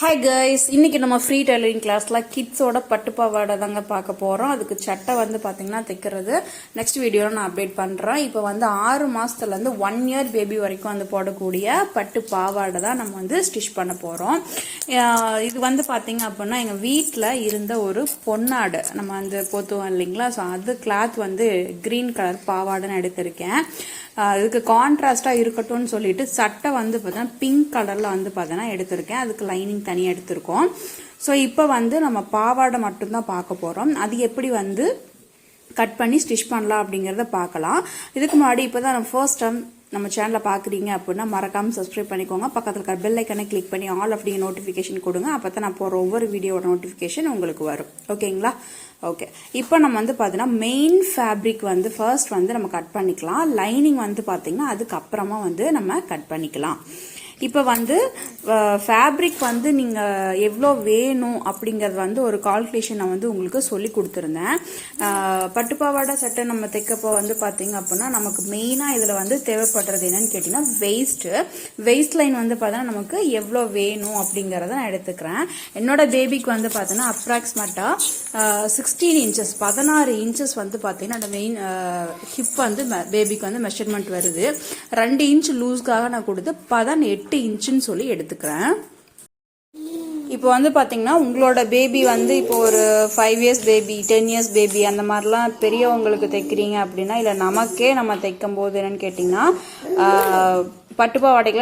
Hi guys இன்னைக்கு நம்ம free tailoring கிளாஸ்ல கிட்ஸோட பட்டு பாவாடை தாங்க பார்க்க போறோம். அதுக்கு சட்டை வந்து பாத்தீங்கன்னா தைக்கிறது. நெக்ஸ்ட் வீடியோவில் நான் அப்டேட் பண்றேன். இப்போ வந்து ஆறு மாசத்துல இருந்து ஒன் இயர் பேபி வரைக்கும் வந்து போடக்கூடிய பட்டு பாவாடை தான் நம்ம வந்து ஸ்டிச் பண்ண போறோம். இது வந்து பாத்தீங்க அப்படின்னா எங்க வீட்டில் இருந்த ஒரு பொன்னாடு. நம்ம வந்து போத்துவோம் இல்லைங்களா? ஸோ அது கிளாத் வந்து கிரீன் கலர் பாவாடைன்னு எடுத்திருக்கேன். இதுக்கு கான்ட்ராஸ்டாக இருக்கட்டும்னு சொல்லிட்டு சட்டை வந்து பார்த்தீங்கன்னா பிங்க் கலரில் வந்து பார்த்தீங்கன்னா எடுத்திருக்கேன். அதுக்கு லைனிங் தனியாக எடுத்திருக்கோம். ஸோ இப்போ வந்து நம்ம பாவாடை மட்டும்தான் பார்க்க போகிறோம் அது எப்படி வந்து கட் பண்ணி ஸ்டிச் பண்ணலாம் அப்படிங்கிறத பார்க்கலாம். இதுக்கு முன்னாடி இப்போ தான் நம்ம ஃபர்ஸ்ட் டைம் நம்ம சேனலை பார்க்குறீங்க அப்படின்னா மறக்காமல் சப்ஸ்கிரைப் பண்ணிக்கோங்க. பக்கத்தில் இருக்க பெல் ஐக்கனை கிளிக் பண்ணி ஆல் அப்படிங்கிற நோட்டிஃபிகேஷன் கொடுங்க. அப்போ தான் நான் போகிற ஒவ்வொரு வீடியோட நோட்டிஃபிகேஷன் உங்களுக்கு வரும். ஓகேங்களா ஓகே இப்போ நம்ம வந்து பார்த்தீங்கன்னா மெயின் ஃபேப்ரிக் வந்து ஃபர்ஸ்ட் வந்து நம்ம கட் பண்ணிக்கலாம். லைனிங் வந்து பார்த்தீங்கன்னா அதுக்கப்புறமா வந்து நம்ம கட் பண்ணிக்கலாம். இப்போ வந்து ஃபேப்ரிக் வந்து நீங்கள் எவ்வளோ வேணும் அப்படிங்கிறது வந்து ஒரு கால்குலேஷன் நான் வந்து உங்களுக்கு சொல்லி கொடுத்துருந்தேன். பட்டுப்பாவாடை சட்டை நம்ம தைக்கப்போ வந்து பார்த்தீங்க அப்படின்னா நமக்கு மெயினாக இதில் வந்து தேவைப்படுறது என்னன்னு கேட்டிங்கன்னா வெயிஸ்ட்டு வெயிஸ்ட் லைன் வந்து பார்த்தோன்னா நமக்கு எவ்வளோ வேணும் அப்படிங்கிறத நான் எடுத்துக்கிறேன். என்னோட பேபிக்கு வந்து பார்த்தோன்னா அப்ராக்சிமேட்டாக சிக்ஸ்டீன் இன்ச்சஸ் பதினாறு இன்ச்சஸ் வந்து பார்த்தீங்கன்னா அந்த மெயின் ஹிப் வந்து பேபிக்கு வந்து மெஷர்மெண்ட் வருது. ரெண்டு இன்ச் லூஸ்க்காக நான் கொடுத்து பதினெட்டு இன்ச்சுன்னு சொல்லி எடுத்துக்கிறேன். இப்போ வந்து பார்த்தீங்கன்னா உங்களோட பேபி வந்து இப்போ ஒரு five years baby ten years baby அந்த மாதிரிலாம் பெரியவங்களுக்கு தைக்கிறீங்க அப்படின்னா இல்லை நமக்கே நம்ம தைக்கும் போது என்னன்னு கேட்டிங்கன்னா ஆஹ்,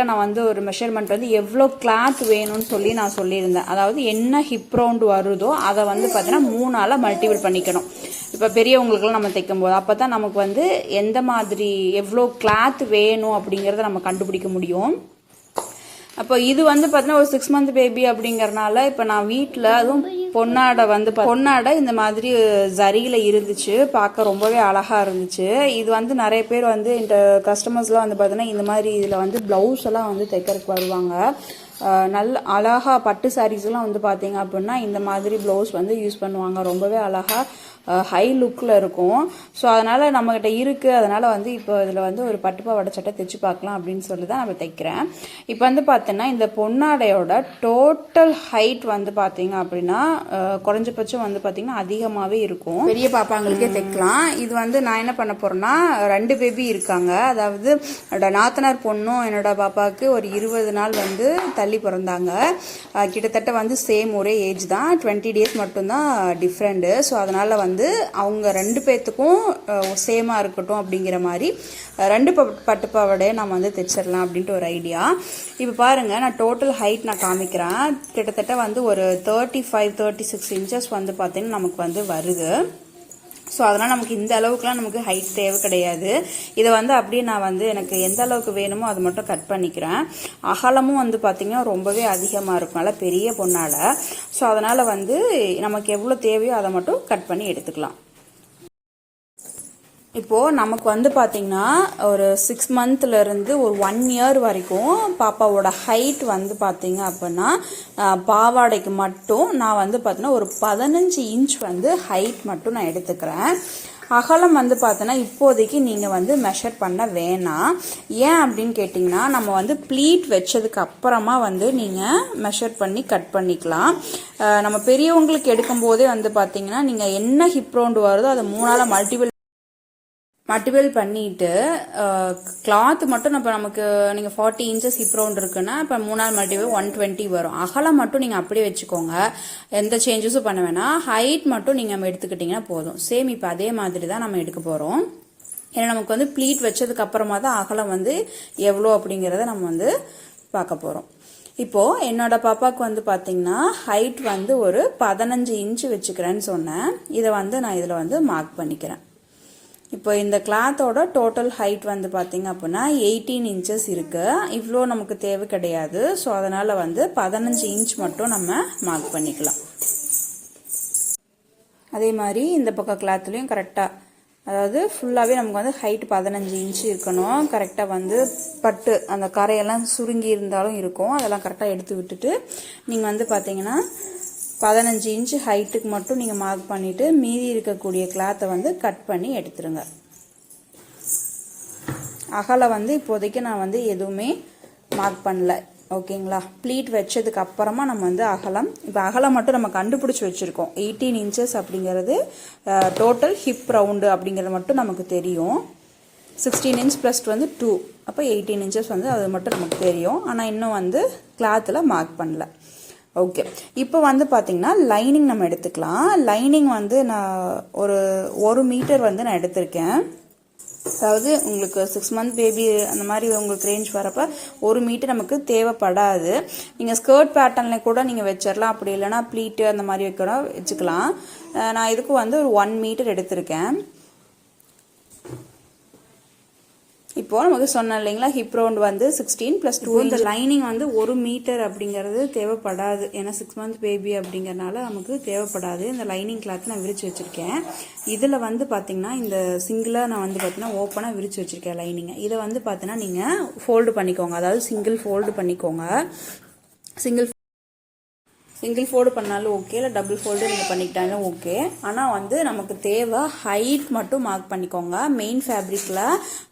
நான் வந்து ஒரு மெஷர்மெண்ட் வந்து எவ்வளோ கிளாத் வேணும்னு சொல்லி நான் சொல்லியிருந்தேன். அதாவது என்ன ஹிப் ரவுண்ட் வருதோ அதை வந்து பார்த்தீங்கன்னா மூணால் மல்டிபிள் பண்ணிக்கணும். இப்போ பெரியவங்களுக்குலாம் நம்ம தைக்கும் போது அப்போ தான் நமக்கு வந்து எந்த மாதிரி எவ்வளோ கிளாத் வேணும் அப்படிங்கிறத நம்ம கண்டுபிடிக்க முடியும். அப்போ இது வந்து பார்த்தீங்கன்னா ஒரு சிக்ஸ் மந்த் பேபி அப்படிங்கறனால இப்போ நான் வீட்டில் அதுவும் பொன்னாடை வந்து பொன்னாடை இந்த மாதிரி ஜரியில் இருந்துச்சு பார்க்க ரொம்பவே அழகா இருந்துச்சு. இது வந்து நிறைய பேர் வந்து இந்த கஸ்டமர்ஸ்லாம் வந்து பார்த்தீங்கன்னா இந்த மாதிரி இதில் வந்து ப்ளவுஸ் எல்லாம் வந்து தைக்கிறதுக்கு வருவாங்க. நல்ல அழகா பட்டு சாரீஸ்லாம் வந்து பார்த்தீங்க அப்படின்னா இந்த மாதிரி ப்ளவுஸ் வந்து யூஸ் பண்ணுவாங்க. ரொம்பவே அழகா ஹை லுக்கில் இருக்கும். ஸோ அதனால் நம்மக்கிட்ட இருக்குது அதனால் வந்து இப்போ இதில் வந்து ஒரு பட்டுப்பாவாடை சட்டை தைச்சு பார்க்கலாம் அப்படின்னு சொல்லி தான் நான் தைக்கிறேன். இப்போ வந்து பார்த்தீங்கன்னா இந்த பொன்னாடையோட டோட்டல் ஹைட் வந்து பார்த்தீங்க அப்படின்னா குறைஞ்சபட்சம் வந்து பார்த்தீங்கன்னா அதிகமாகவே இருக்கும். பெரிய பாப்பாங்களுக்கே தைக்கலாம். இது வந்து நான் என்ன பண்ண போகிறேன்னா ரெண்டு பேபி இருக்காங்க. அதாவது என்னோட நாத்தனார் பொண்ணும் என்னோட பாப்பாவுக்கு ஒரு இருபது நாள் வந்து தள்ளி பிறந்தாங்க. கிட்டத்தட்ட வந்து சேம் ஒரே ஏஜ் தான். டுவெண்ட்டி டேஸ் மட்டும்தான் டிஃப்ரெண்ட்டு ஸோ அதனால் வந்து வந்து அவங்க ரெண்டு பேர்த்துக்கும் சேமாக இருக்கட்டும் அப்படிங்கிற மாதிரி ரெண்டு ப பட்டுப்பாவடையை நம்ம வந்து தைச்சிடலாம் அப்படின்ட்டு ஒரு ஐடியா. இப்போ பாருங்கள் நான் டோட்டல் ஹைட் நான் காமிக்கிறேன். கிட்டத்தட்ட வந்து ஒரு thirty five thirty six inches வந்து பார்த்திங்கன்னா நமக்கு வந்து வருது. ஸோ அதனால் நமக்கு இந்த அளவுக்குலாம் நமக்கு ஹைட் தேவை கிடையாது. இதை வந்து அப்படியே நான் வந்து எனக்கு எந்த அளவுக்கு வேணுமோ அது மட்டும் கட் பண்ணிக்கிறேன். அகலமும் வந்து பார்த்திங்கன்னா ரொம்பவே அதிகமாக இருக்கும். நல்லா பெரிய பொண்ணால். ஸோ அதனால் வந்து நமக்கு எவ்வளோ தேவையோ அதை மட்டும் கட் பண்ணி எடுத்துக்கலாம். இப்போ நமக்கு வந்து பார்த்திங்கன்னா ஒரு சிக்ஸ் மந்த்லேருந்து ஒரு ஒன் இயர் வரைக்கும் பாப்பாவோட ஹைட் வந்து பார்த்திங்க அப்படின்னா பாவாடைக்கு மட்டும் நான் வந்து பார்த்தீங்கன்னா ஒரு பதினஞ்சு இன்ச் வந்து ஹைட் மட்டும் நான் எடுத்துக்கிறேன். அகலம் வந்து பார்த்தோன்னா இப்போதைக்கு நீங்கள் வந்து மெஷர் பண்ண வேணாம். ஏன் அப்படின்னு கேட்டிங்கன்னா நம்ம வந்து ப்ளீட் வச்சதுக்கு அப்புறமா வந்து நீங்கள் மெஷர் பண்ணி கட் பண்ணிக்கலாம். நம்ம பெரியவங்களுக்கு எடுக்கும் போதே வந்து பார்த்தீங்கன்னா நீங்கள் என்ன ஹிப் ரவுண்டு வருதோ அதை மூணால் மல்டிபிள் மட்டிபிள் பண்ணிட்டு கிளாத் மட்டும் இப்போ நமக்கு நீங்கள் ஃபார்ட்டி இன்ச்சஸ் ஹிப் ரவுண்ட் இருக்குன்னா இப்போ மூணாவது மல்டிபிள் ஒன் டுவெண்ட்டி வரும். அகலம் மட்டும் நீங்கள் அப்படியே வச்சுக்கோங்க. எந்த சேஞ்சஸும் பண்ண வேணாம். ஹைட் மட்டும் நீங்கள் எடுத்துக்கிட்டிங்கன்னா போதும். சேம் இப்போ அதே மாதிரி தான் நம்ம எடுக்க போகிறோம் ஏன்னா நமக்கு வந்து ப்ளீட் வச்சதுக்கு அப்புறமா தான் அகலம் வந்து எவ்வளோ அப்படிங்கிறத நம்ம வந்து பார்க்க போகிறோம் இப்போ என்னோட பாப்பாவுக்கு வந்து பார்த்தீங்கன்னா ஹைட் வந்து ஒரு பதினஞ்சு இன்ச்சு வச்சுக்கிறேன்னு சொன்னேன். இதை வந்து நான் இதில் வந்து மார்க் பண்ணிக்கிறேன். இப்போ இந்த கிளாத்தோட டோட்டல் ஹைட் வந்து பார்த்தீங்க அப்படின்னா எயிட்டீன் இன்ச்சஸ் இருக்குது இவ்வளோ நமக்கு தேவை கிடையாது. ஸோ அதனால் வந்து பதினஞ்சு இன்ச் மட்டும் நம்ம மார்க் பண்ணிக்கலாம். அதே மாதிரி இந்த பக்கம் கிளாத்துலேயும் கரெக்டாக அதாவது ஃபுல்லாகவே நமக்கு வந்து ஹைட் பதினஞ்சு இன்ச் இருக்கணும். கரெக்டாக வந்து பட்டு அந்த கரையெல்லாம் சுருங்கி இருந்தாலும் இருக்கும். அதெல்லாம் கரெக்டாக எடுத்து விட்டுட்டு நீங்கள் வந்து பார்த்தீங்கன்னா பதினஞ்சு இன்ச் ஹைட்டுக்கு மட்டும் நீங்கள் மார்க் பண்ணிவிட்டு மீதி இருக்கக்கூடிய கிளாத்தை வந்து கட் பண்ணி எடுத்துருங்க. அகலை வந்து இப்போதைக்கு நான் வந்து எதுவுமே மார்க் பண்ணல. ஓகேங்களா ப்ளீட் வச்சதுக்கு அப்புறமா நம்ம வந்து அகலம். இப்போ அகலம் மட்டும் நம்ம கண்டுபிடிச்சி வச்சுருக்கோம். எயிட்டீன் இன்ச்சஸ் அப்படிங்கிறது டோட்டல் ஹிப் ரவுண்டு அப்படிங்கிறது மட்டும் நமக்கு தெரியும். சிக்ஸ்டீன் இன்ச் ப்ளஸ் வந்து டூ அப்போ எயிட்டீன் இன்ச்சஸ் வந்து அது மட்டும் நமக்கு தெரியும். ஆனால் இன்னும் வந்து கிளாத்தில் மார்க் பண்ணல. ஓகே இப்போ வந்து பார்த்தீங்கன்னா லைனிங் நம்ம எடுத்துக்கலாம். லைனிங் வந்து நான் ஒரு ஒரு மீட்டர் வந்து நான் எடுத்திருக்கேன். அதாவது உங்களுக்கு சிக்ஸ் மந்த் பேபி அந்த மாதிரி உங்களுக்கு ரேஞ்ச் வரப்ப ஒரு மீட்டர் நமக்கு தேவைப்படாது. நீங்கள் ஸ்கர்ட் பேட்டர்னில் கூட நீங்கள் வச்சிடலாம் அப்படி இல்லைன்னா ப்ளீட்டு அந்த மாதிரி வைக்கணும் வச்சுக்கலாம். நான் இதுக்கு வந்து ஒரு ஒன் மீட்டர் எடுத்திருக்கேன். இப்போ நமக்கு சொன்னேன் இல்லைங்களா ஹிப் ரவுண்ட் வந்து சிக்ஸ்டீன் ப்ளஸ் டூ இந்த லைனிங் வந்து ஒரு மீட்டர் அப்படிங்கிறது தேவைப்படாது. ஏன்னா சிக்ஸ் மந்த் பேபி அப்படிங்கறனால நமக்கு தேவைப்படாது. இந்த லைனிங் கிளாத் நான் விரிச்சு வச்சிருக்கேன். இதில் வந்து பார்த்தீங்கன்னா இந்த சிங்கிளாக நான் வந்து பார்த்தீங்கன்னா ஓப்பனாக விரிச்சு வச்சிருக்கேன் லைனிங்கை இதை வந்து பார்த்தீங்கன்னா நீங்கள் ஃபோல்டு பண்ணிக்கோங்க. அதாவது சிங்கிள் ஃபோல்டு பண்ணிக்கோங்க. சிங்கிள் சிங்கிள் ஃபோல்டு பண்ணாலும் ஓகே இல்லை டபுள் ஃபோல்டு நீங்கள் பண்ணிக்கிட்டாலும் ஓகே ஆனால் வந்து நமக்கு தேவை ஹைட் மட்டும் மார்க் பண்ணிக்கோங்க. மெயின் ஃபேப்ரிக்கில்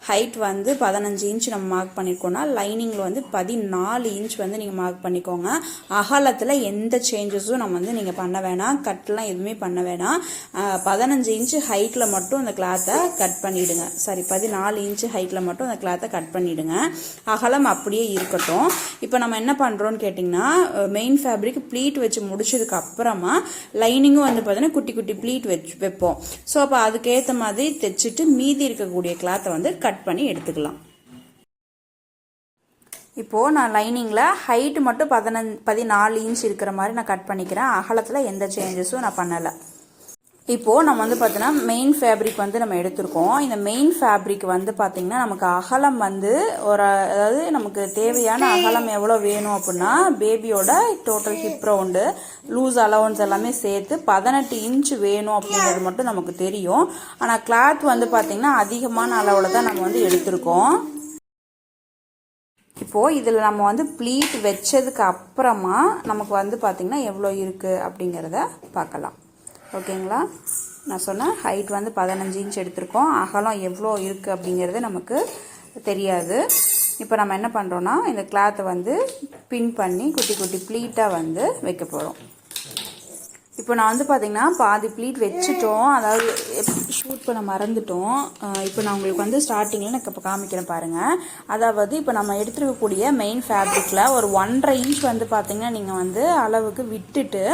ஹைட் வந்து பதினஞ்சு இன்ச் நம்ம மார்க் பண்ணியிருக்கோம்னா லைனிங்கில் வந்து பதினாலு இன்ச் வந்து நீங்கள் மார்க் பண்ணிக்கோங்க. அகலத்தில் எந்த சேஞ்சஸும் நம்ம வந்து நீங்கள் பண்ண வேணாம். கட்லாம் எதுவுமே பண்ண வேணாம். பதினஞ்சு இன்ச் ஹைட்டில் மட்டும் அந்த கிளாத்தை கட் பண்ணிவிடுங்க சாரி பதினாலு இன்ச் ஹைட்டில் மட்டும் அந்த கிளாத்தை கட் பண்ணிவிடுங்க அகலம் அப்படியே இருக்கட்டும். இப்போ நம்ம என்ன பண்ணுறோன்னு கேட்டிங்கன்னா மெயின் ஃபேப்ரிக் ப்ளீட் வச்சு முடிச்சதுக்கு அப்புறமா லைனிங்கும் வந்து பார்த்தீங்கன்னா குட்டி குட்டி ப்ளீட் வச்சு வைப்போம். ஸோ அப்போ அதுக்கேற்ற மாதிரி தைச்சிட்டு மீதி இருக்கக்கூடிய கிளாத்தை வந்து கட் பண்ணி எடுத்துக்கலாம். இப்போது நான் லைனிங்கில் ஹைட் மட்டும் பதினஞ்சு பதினாலு இன்ச் இருக்கிற மாதிரி நான் கட் பண்ணிக்கிறேன். அகலத்தில் எந்த சேஞ்சஸும் நான் பண்ணலை. இப்போது நம்ம வந்து பார்த்தீங்கன்னா மெயின் ஃபேப்ரிக் வந்து நம்ம எடுத்திருக்கோம். இந்த மெயின் ஃபேப்ரிக் வந்து பார்த்திங்கன்னா நமக்கு அகலம் வந்து ஒரு அதாவது நமக்கு தேவையான அகலம் எவ்வளோ வேணும் அப்படின்னா பேபியோட total hip round loose allowance எல்லாமே சேர்த்து பதினெட்டு இன்ச் வேணும் அப்படிங்கிறது மட்டும் நமக்கு தெரியும். ஆனால் கிளாத் வந்து பார்த்திங்கன்னா அதிகமான அளவில் தான் நம்ம வந்து எடுத்திருக்கோம். இப்போது இதில் நம்ம வந்து ப்ளீட் வச்சதுக்கு அப்புறமா நமக்கு வந்து பார்த்திங்கன்னா எவ்வளோ இருக்குது அப்படிங்கிறத பார்க்கலாம். ஓகேங்களா? நான் சொன்னேன் ஹைட் வந்து பதினஞ்சு இன்ச் எடுத்திருக்கோம். அகலம் எவ்வளோ இருக்குது அப்படிங்கிறது நமக்கு தெரியாது. இப்போ நம்ம என்ன பண்ணுறோன்னா இந்த கிளாத்தை வந்து பின் பண்ணி குட்டி குட்டி ப்ளீட்டாக வந்து வைக்க போகிறோம் இப்போ நான் வந்து பார்த்தீங்கன்னா பாதி ப்ளீட் வச்சுட்டோம். அதாவது ஷூட் பண்ண மறந்துட்டோம். இப்போ நான் உங்களுக்கு வந்து ஸ்டார்டிங்கில் நான் இப்போ காமிக்கிறேன் பாருங்கள் அதாவது இப்போ நம்ம எடுத்துருக்கக்கூடிய மெயின் ஃபேப்ரிக்கில் ஒரு ஒன்றரை இன்ச் வந்து பார்த்தீங்கன்னா நீங்கள் வந்து அளவுக்கு விட்டுட்டு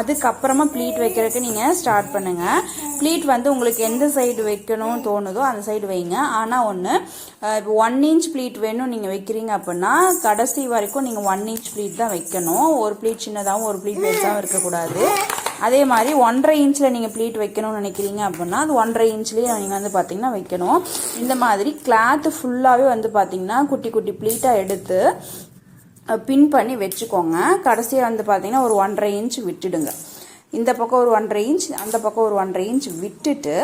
அதுக்கப்புறமா ப்ளீட் வைக்கிறதுக்கு நீங்கள் ஸ்டார்ட் பண்ணுங்கள் ப்ளீட் வந்து உங்களுக்கு எந்த சைடு வைக்கணும்னு தோணுதோ அந்த சைடு வைங்க. ஆனால் ஒன்று இப்போ ஒன் இன்ச் ப்ளீட் வேணும் நீங்கள் வைக்கிறீங்க அப்படின்னா கடைசி வரைக்கும் நீங்கள் ஒன் இன்ச் ப்ளீட் தான் வைக்கணும். ஒரு ப்ளீட் சின்னதாகவும் ஒரு ப்ளீட் பெருசாகவும் இருக்கக்கூடாது. அதே மாதிரி ஒன்றரை இன்ச்சில் நீங்கள் ப்ளீட் வைக்கணும்னு நினைக்கிறீங்க அப்படின்னா அது ஒன்றரை இன்ச்லேயே நீங்கள் வந்து பார்த்தீங்கன்னா வைக்கணும். இந்த மாதிரி கிளாத்து ஃபுல்லாகவே வந்து பார்த்தீங்கன்னா குட்டி குட்டி ப்ளீட்டாக எடுத்து பின் பண்ணி வச்சுக்கோங்க. கடைசியாக வந்து பார்த்தீங்கன்னா ஒரு ஒன்றரை இன்ச் விட்டுடுங்க. இந்த பக்கம் ஒரு ஒன்றரை இன்ச் அந்த பக்கம் ஒரு ஒன்றரை இன்ச் விட்டுட்டு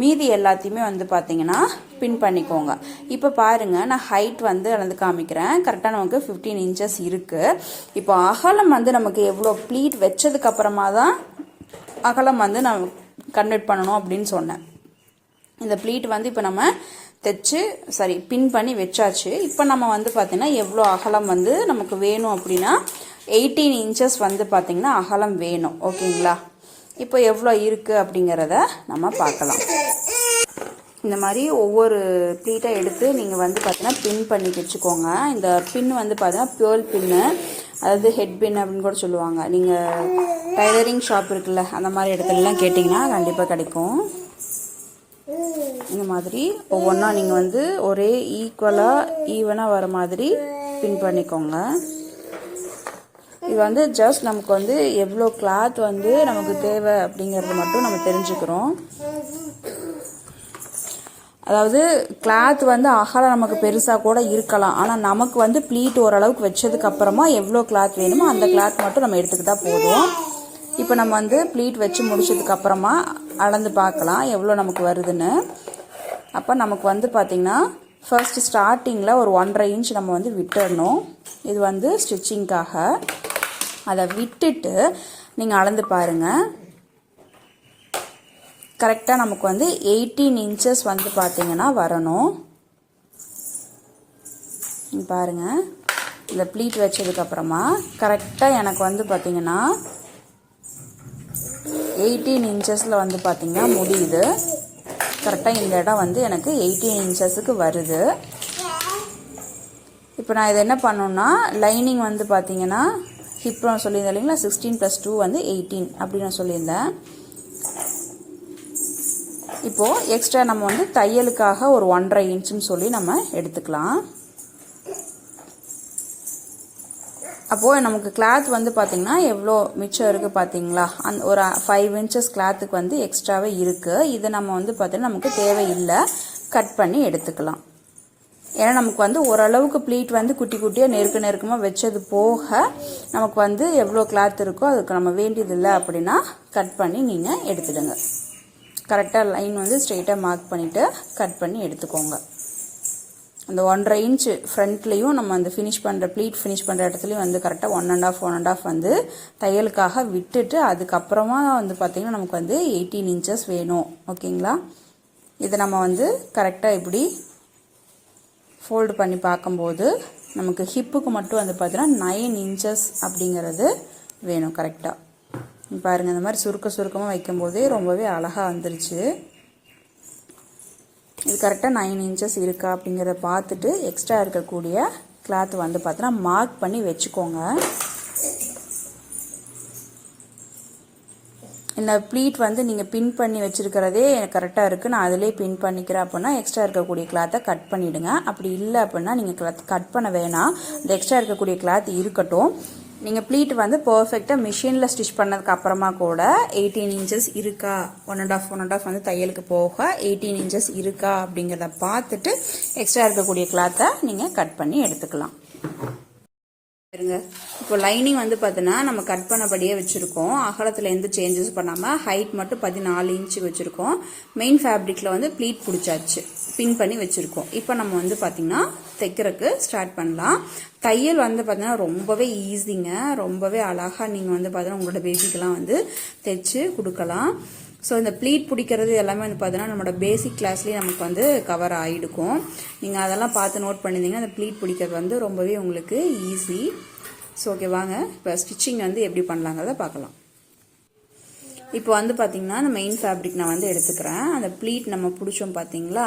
மீதி எல்லாத்தையுமே வந்து பார்த்தீங்கன்னா பின் பண்ணிக்கோங்க. இப்போ பாருங்கள் நான் ஹைட் வந்து அளந்து காமிக்கிறேன். கரெக்டாக நமக்கு ஃபிஃப்டீன் இன்ச்சஸ் இருக்குது இப்போ அகலம் வந்து நமக்கு எவ்வளோ? ப்ளீட் வச்சதுக்கப்புறமா தான் அகலம் வந்து நான் கன்வெர்ட் பண்ணணும் அப்படின்னு சொன்னேன். இந்த ப்ளீட் வந்து இப்போ நம்ம தைச்சு சாரி பின் பண்ணி வச்சாச்சு. இப்போ நம்ம வந்து பார்த்தீங்கன்னா எவ்வளோ அகலம் வந்து நமக்கு வேணும் அப்படின்னா எயிட்டீன் இன்ச்சஸ் வந்து பார்த்திங்கன்னா அகலம் வேணும். ஓகேங்களா? இப்போ எவ்வளோ இருக்குது அப்படிங்கிறத நம்ம பார்க்கலாம். இந்த மாதிரி ஒவ்வொரு ப்ளீட்டாக எடுத்து நீங்கள் வந்து பார்த்தீங்கன்னா பின் பண்ணி வச்சுக்கோங்க. இந்த பின் வந்து பார்த்தீங்கன்னா பியோல் பின்னு அதாவது ஹெட் பின் அப்படின்னு கூட சொல்லுவாங்க. நீங்கள் டைலரிங் ஷாப் இருக்குல்ல அந்த மாதிரி இடத்துலலாம் கேட்டிங்கன்னா கண்டிப்பாக கிடைக்கும். இந்த மாதிரி ஒவ்வொன்றா நீங்கள் வந்து ஒரே ஈக்குவலாக ஈவனாக வர மாதிரி பின் பண்ணிக்கோங்க. இது வந்து ஜஸ்ட் நமக்கு வந்து எவ்வளோ கிளாத் வந்து நமக்கு தேவை அப்படிங்கிறது மட்டும் நம்ம தெரிஞ்சுக்கிறோம். அதாவது கிளாத் வந்து அகலம் நமக்கு பெருசாக கூட இருக்கலாம். ஆனால் நமக்கு வந்து ப்ளீட் ஓரளவுக்கு வச்சதுக்கு அப்புறமா எவ்வளோ கிளாத் வேணுமோ அந்த கிளாத் மட்டும் நம்ம எடுத்துக்கிட்டா போதும். இப்போ நம்ம வந்து ப்ளீட் வச்சு முடிச்சதுக்கு அப்புறமா அளந்து பார்க்கலாம் எவ்வளோ நமக்கு வருதுன்னு. அப்போ நமக்கு வந்து பார்த்திங்கன்னா ஃபர்ஸ்ட் ஸ்டார்டிங்கில் ஒரு ஒன்றரை இன்ச் நம்ம வந்து விட்டுடணும் இது வந்து ஸ்டிச்சிங்க்காக அதை விட்டுட்டு நீங்கள் அளந்து பாருங்கள் கரெக்டாக நமக்கு வந்து எயிட்டீன் இன்ச்சஸ் வந்து பார்த்தீங்கன்னா வரணும். பாருங்க. இந்த ப்ளீட் வச்சதுக்கப்புறமா கரெக்டாக எனக்கு வந்து பார்த்திங்கன்னா எயிட்டீன் இன்ச்சஸில் வந்து பார்த்திங்கன்னா முடியுது. கரெக்டாக இந்த இடம் வந்து எனக்கு எயிட்டீன் இன்ச்சஸுக்கு வருது. இப்போ நான் இதை என்ன பண்ணணும்னா லைனிங் வந்து பார்த்தீங்கன்னா ஹிப் நான் சொல்லியிருந்தேன் இல்லைங்களா? சிக்ஸ்டீன் ப்ளஸ் டூ வந்து எயிட்டீன் அப்படின்னு நான் சொல்லியிருந்தேன். இப்போது எக்ஸ்ட்ரா நம்ம வந்து தையலுக்காக ஒரு ஒன்றரை இன்ச்சுன்னு சொல்லி நம்ம எடுத்துக்கலாம். அப்போது நமக்கு கிளாத் வந்து பார்த்திங்கன்னா எவ்வளோ மிச்சம் இருக்குது பார்த்தீங்களா அந் ஒரு ஃபைவ் இன்ச்சஸ் கிளாத்துக்கு வந்து எக்ஸ்ட்ராவே இருக்குது இதை நம்ம வந்து பார்த்திங்கன்னா நமக்கு தேவையில்லை. கட் பண்ணி எடுத்துக்கலாம். ஏன்னா நமக்கு வந்து ஓரளவுக்கு ப்ளீட் வந்து குட்டி குட்டியாக நெருக்க நெருக்கமாக வச்சது போக நமக்கு வந்து எவ்வளோ கிளாத் இருக்கோ அதுக்கு நம்ம வேண்டியதில்லை அப்படின்னா கட் பண்ணி நீங்கள் எடுத்துடுங்க கரெக்டாக லைன் வந்து ஸ்ட்ரெயிட்டாக மார்க் பண்ணிவிட்டு கட் பண்ணி எடுத்துக்கோங்க. அந்த ஒன்றரை இன்ச்சு ஃப்ரண்ட்லேயும் நம்ம அந்த ஃபினிஷ் பண்ணுற ப்ளீட் ஃபினிஷ் பண்ணுற இடத்துலையும் வந்து கரெக்டாக one and half one and half வந்து தையலுக்காக விட்டுட்டு அதுக்கப்புறமா வந்து பார்த்திங்கன்னா நமக்கு வந்து எயிட்டீன் இன்ச்சஸ் வேணும். ஓகேங்களா? இதை நம்ம வந்து கரெக்டாக இப்படி ஃபோல்டு பண்ணி பார்க்கும்போது நமக்கு ஹிப்புக்கு மட்டும் வந்து பார்த்தீங்கன்னா நைன் இன்ச்சஸ் அப்படிங்கிறது வேணும் கரெக்டாக பாருங்கள் இந்த மாதிரி சுருக்க சுருக்கமாக வைக்கும்போதே ரொம்பவே அழகாக வந்துருச்சு. இது கரெக்டாக நைன் இன்ச்சஸ் இருக்கா அப்படிங்கிறத பார்த்துட்டு எக்ஸ்ட்ரா இருக்கக்கூடிய கிளாத் வந்து பார்த்தோன்னா மார்க் பண்ணி வச்சுக்கோங்க. இந்த ப்ளீட் வந்து நீங்கள் பின் பண்ணி வச்சுருக்கிறதே கரெக்டாக இருக்குது நான் அதிலே பின் பண்ணிக்கிறேன் அப்படின்னா எக்ஸ்ட்ரா இருக்கக்கூடிய கிளாத்தை கட் பண்ணிவிடுங்க அப்படி இல்லை அப்படின்னா நீங்கள் கிளாத் கட் பண்ண வேணாம். இந்த எக்ஸ்ட்ரா இருக்கக்கூடிய கிளாத் இருக்கட்டும். நீங்கள் ப்ளீட் வந்து பர்ஃபெக்டாக மிஷினில் ஸ்டிச் பண்ணதுக்கு அப்புறமா கூட எயிட்டீன் இன்ச்சஸ் இருக்கா? One and half one and half வந்து தையலுக்கு போக எயிட்டீன் இன்ச்சஸ் இருக்கா அப்படிங்கிறத பார்த்துட்டு எக்ஸ்ட்ரா இருக்கக்கூடிய கிளாத்தை நீங்கள் கட் பண்ணி எடுத்துக்கலாம். இருங்க இப்போ லைனிங் வந்து பார்த்தீங்கன்னா நம்ம கட் பண்ணபடியே வச்சுருக்கோம். அகலத்தில் எந்த சேஞ்சஸ் பண்ணாமல் ஹைட் மட்டும் பதினாலு இன்ச்சு வச்சுருக்கோம். மெயின் ஃபேப்ரிக்கில் வந்து ப்ளீட் பிடிச்சாச்சு. பின் பண்ணி வச்சுருக்கோம். இப்போ நம்ம வந்து பார்த்திங்கன்னா தைக்கிறதுக்கு ஸ்டார்ட் பண்ணலாம். தையல் வந்து பார்த்தீங்கன்னா ரொம்பவே ஈஸிங்க ரொம்பவே அழகாக நீங்கள் வந்து பார்த்தீங்கன்னா உங்களோட பேபிக்கெலாம் வந்து தைச்சு கொடுக்கலாம். ஸோ இந்த ப்ளீட் பிடிக்கிறது எல்லாமே வந்து பார்த்தீங்கன்னா நம்மளோட பேசிக் கிளாஸ்லேயே நமக்கு வந்து கவர் ஆகிடுக்கும். நீங்கள் அதெல்லாம் பார்த்து நோட் பண்ணியிருந்தீங்கன்னா அந்த ப்ளீட் பிடிக்கிறது வந்து ரொம்பவே உங்களுக்கு ஈஸி ஸோ ஓகே வாங்க. இப்போ ஸ்டிச்சிங் வந்து எப்படி பண்ணலாங்கிறத பார்க்கலாம். இப்போ வந்து பார்த்திங்கன்னா அந்த மெயின் ஃபேப்ரிக் நான் வந்து எடுத்துக்கிறேன். அந்த ப்ளீட் நம்ம பிடிச்சோம் பார்த்தீங்களா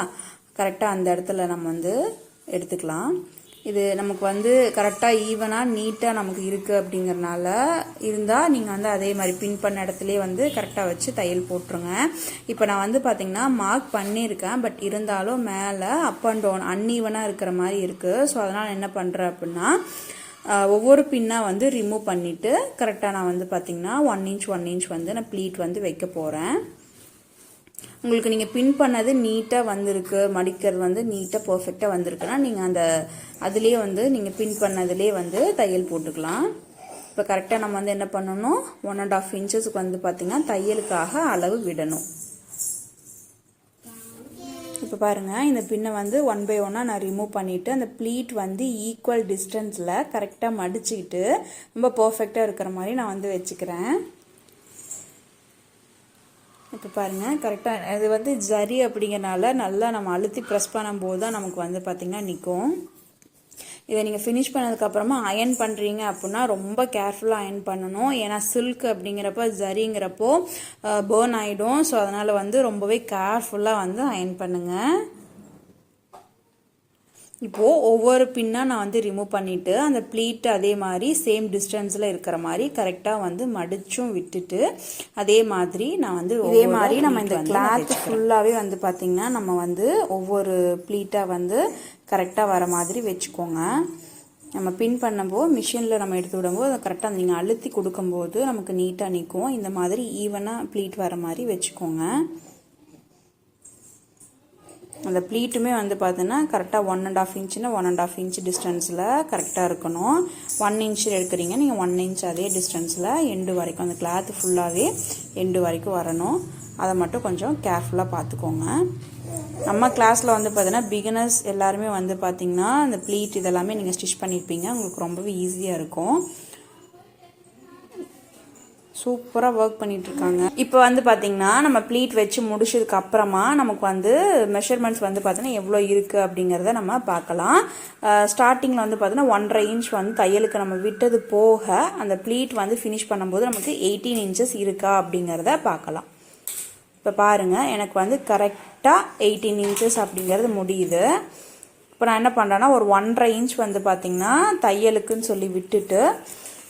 கரெக்டாக அந்த இடத்துல நம்ம வந்து எடுத்துக்கலாம். இது நமக்கு வந்து கரெக்டாக ஈவனாக நீட்டாக நமக்கு இருக்குது அப்படிங்கிறனால இருந்தால் நீங்கள் வந்து அதே மாதிரி பின் பண்ண இடத்துலேயே வந்து கரெக்டாக வச்சு தையல் போட்டுருங்க. இப்போ நான் வந்து பார்த்தீங்கன்னா மார்க் பண்ணியிருக்கேன். பட் இருந்தாலும் மேலே அப் அண்ட் டவுன் அன்ஈவனாக இருக்கிற மாதிரி இருக்குது ஸோ அதனால் என்ன பண்ணுறேன் அப்படின்னா ஒவ்வொரு பின்னாக வந்து ரிமூவ் பண்ணிவிட்டு கரெக்டாக நான் வந்து பார்த்தீங்கன்னா ஒன் இன்ச் ஒன் இன்ச் வந்து நான் ப்ளீட் வந்து வைக்க போகிறேன் உங்களுக்கு நீங்கள் பின் பண்ணது நீட்டாக வந்திருக்கு. மடிக்கிறது வந்து நீட்டாக பர்ஃபெக்டாக வந்திருக்குன்னா நீங்கள் அந்த அதுலேயே வந்து நீங்கள் பின் பண்ணதுலேயே வந்து தையல் போட்டுக்கலாம். இப்போ கரெக்டாக நம்ம வந்து என்ன பண்ணணும்? ஒன் அண்ட் ஆஃப் இன்ச்சஸுக்கு வந்து பார்த்திங்கன்னா தையலுக்காக அளவு விடணும். இப்போ பாருங்கள் இந்த பின்னை வந்து ஒன் பை ஒன்னாக நான் ரிமூவ் பண்ணிவிட்டு அந்த ப்ளீட் வந்து ஈக்குவல் டிஸ்டன்ஸில் கரெக்டாக மடிச்சுக்கிட்டு ரொம்ப பர்ஃபெக்டாக இருக்கிற மாதிரி நான் வந்து வச்சுக்கிறேன். இப்போ பாருங்கள் கரெக்டாக இது வந்து ஜரி அப்படிங்கிறனால நல்லா நம்ம அழுத்தி ப்ரெஸ் பண்ணும்போது தான் நமக்கு வந்து பார்த்திங்கன்னா நிற்கும் இதை நீங்கள் ஃபினிஷ் பண்ணதுக்கப்புறமா அயன் பண்ணுறீங்க அப்படின்னா ரொம்ப கேர்ஃபுல்லாக அயன் பண்ணணும். ஏன்னா சில்க் அப்படிங்கிறப்ப ஜரிங்கிறப்போ பேர்ன் ஆகிடும் ஸோ அதனால் வந்து ரொம்பவே கேர்ஃபுல்லாக வந்து அயன் பண்ணுங்கள் இப்போது ஒவ்வொரு பின்னாக நான் வந்து ரிமூவ் பண்ணிவிட்டு அந்த ப்ளீட் அதே மாதிரி சேம் டிஸ்டன்ஸில் இருக்கிற மாதிரி கரெக்டாக வந்து மடிச்சும் விட்டுட்டு அதே மாதிரி நான் வந்து இதே மாதிரி நம்ம இந்த கிளாத் ஃபுல்லாகவே வந்து பார்த்திங்கன்னா நம்ம வந்து ஒவ்வொரு ப்ளீட்டாக வந்து கரெக்டாக வர மாதிரி வச்சுக்கோங்க. நம்ம பின் பண்ணும்போது மிஷினில் நம்ம எடுத்து விடும்போது அதை கரெக்டாக நீங்கள் அழுத்தி கொடுக்கும்போது நமக்கு நீட்டாக நிற்கும் இந்த மாதிரி ஈவனாக ப்ளீட் வர மாதிரி வச்சுக்கோங்க. அந்த ப்ளீட்டுமே வந்து பார்த்தீங்கன்னா கரெக்டாக ஒன் அண்ட் ஆஃப் இன்ச்சுன்னா ஒன் அண்ட் ஆஃப் இன்ச் டிஸ்டன்ஸில் கரெக்டாக இருக்கணும். ஒன் இன்ச் எடுக்கிறீங்க நீங்கள் ஒன் இன்ச் அதே டிஸ்டன்ஸில் எண்டு வரைக்கும் அந்த கிளாத் ஃபுல்லாகவே எண்டு வரைக்கும் வரணும். அதை மட்டும் கொஞ்சம் கேர்ஃபுல்லாக பார்த்துக்கோங்க நம்ம கிளாஸில் வந்து பார்த்தீங்கன்னா பிகினர்ஸ் எல்லாருமே வந்து பார்த்திங்கன்னா அந்த ப்ளீட் இதெல்லாமே நீங்கள் ஸ்டிச் பண்ணியிருப்பீங்க உங்களுக்கு ரொம்பவே ஈஸியாக இருக்கும். சூப்பராக ஒர்க் பண்ணிகிட்ருக்காங்க இப்போ வந்து பார்த்தீங்கன்னா நம்ம ப்ளீட் வச்சு முடிச்சதுக்கு அப்புறமா நமக்கு வந்து மெஷர்மெண்ட்ஸ் வந்து பார்த்தீங்கன்னா எவ்வளோ இருக்குது அப்படிங்கிறத நம்ம பார்க்கலாம். ஸ்டார்டிங்கில் வந்து பார்த்தீங்கன்னா ஒன்றரை இன்ச் வந்து தையலுக்கு நம்ம விட்டது போக அந்த ப்ளீட் வந்து ஃபினிஷ் பண்ணும்போது நமக்கு எயிட்டீன் இன்ச்சஸ் இருக்கா அப்படிங்கிறத பார்க்கலாம். இப்போ பாருங்கள் எனக்கு வந்து கரெக்டாக எயிட்டீன் இன்ச்சஸ் அப்படிங்கிறது முடியுது. இப்போ நான் என்ன பண்ணுறேன்னா ஒரு ஒன்றரை இன்ச் வந்து பார்த்திங்கன்னா தையலுக்குன்னு சொல்லி விட்டுட்டு